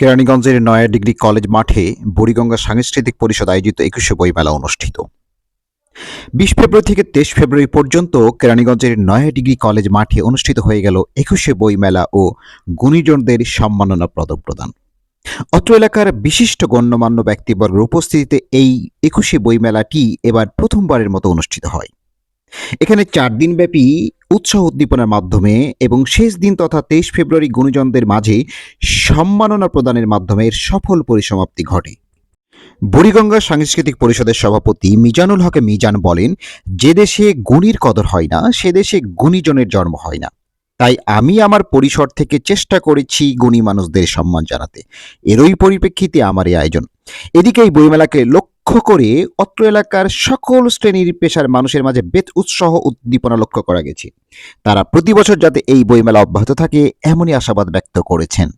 কেরানীগঞ্জের নয়া degree college মাঠে বুড়িগঙ্গা সাংস্কৃতিক পরিষদ আয়োজিত একুশে বইমেলা অনুষ্ঠিত। বিশ ফেব্রুয়ারি থেকে তেইশ ফেব্রুয়ারি পর্যন্ত কেরানীগঞ্জের নয়া ডিগ্রি কলেজ মাঠে অনুষ্ঠিত হয়ে গেল একুশে বইমেলা ও গুণীজনদের সম্মাননা পদক প্রদান অত্র এলাকার বিশিষ্ট গণ্যমান্য ব্যক্তিবর্গের উপস্থিতিতে এই একুশে বইমেলাটি এবার প্রথমবারের মতো অনুষ্ঠিত হয়। এখানে চার দিনব্যাপী উৎসাহ উদ্দীপনার মাধ্যমে এবং শেষ দিন তথা তেইশ ফেব্রুয়ারি গুণীজনদের মাঝে সম্মাননা প্রদানের মাধ্যমে এর সফল পরিসমাপ্তি ঘটে। বুড়িগঙ্গা সাংস্কৃতিক পরিষদের সভাপতি মিজানুল হকে মিজান বলেন, যে দেশে গুণীর কদর হয় না, সে দেশে গুণীজনের জন্ম হয় না। তাই আমি আমার পরিসর থেকে চেষ্টা করেছি গুণী মানুষদের সম্মান জানাতে। এরই পরিপ্রেক্ষিতে আমার এই আয়োজন। এদিকে এই বইমেলাকে লক্ষ্য করে অত্র এলাকার সকল শ্রেণির পেশার মানুষের মাঝে বেত উৎসাহ উদ্দীপনা লক্ষ্য করা গেছে। তারা প্রতি বছর যাতে এই বইমেলা অব্যাহত থাকে, এমনই আশাবাদ ব্যক্ত করেছেন।